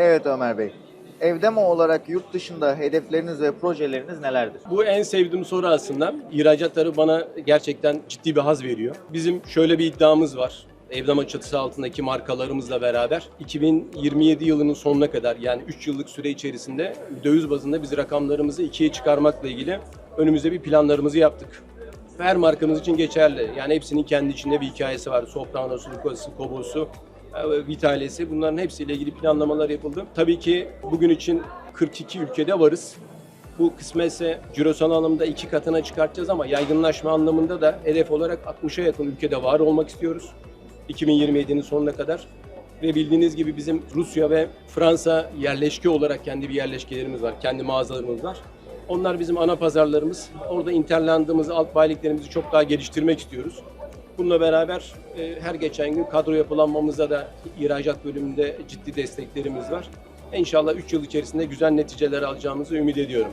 Evet Ömer Bey. Evdemo olarak yurt dışında hedefleriniz ve projeleriniz nelerdir? Bu en sevdiğim soru aslında. İhracatları bana gerçekten ciddi bir haz veriyor. Bizim şöyle bir iddiamız var. Evlama çatısı altındaki markalarımızla beraber 2027 yılının sonuna kadar yani 3 yıllık süre içerisinde döviz bazında biz rakamlarımızı ikiye çıkarmakla ilgili önümüzde bir planlarımızı yaptık. Her markamız için geçerli. Yani hepsinin kendi içinde bir hikayesi var. Soprano'su, Lucas'ı, Kobo'su, Vitales'i bunların hepsiyle ilgili planlamalar yapıldı. Tabii ki bugün için 42 ülkede varız. Bu kısmetse cirosal anlamda iki katına çıkartacağız ama yaygınlaşma anlamında da hedef olarak 60'a yakın ülkede var olmak istiyoruz. 2027'nin sonuna kadar. Ve bildiğiniz gibi bizim Rusya ve Fransa yerleşke olarak kendi bir yerleşkelerimiz var, kendi mağazalarımız var. Onlar bizim ana pazarlarımız. Orada interlandığımız alt bayiliklerimizi çok daha geliştirmek istiyoruz. Bununla beraber e, her geçen gün kadro yapılanmamıza da ihracat bölümünde ciddi desteklerimiz var. İnşallah 3 yıl içerisinde güzel neticeler alacağımızı ümit ediyorum.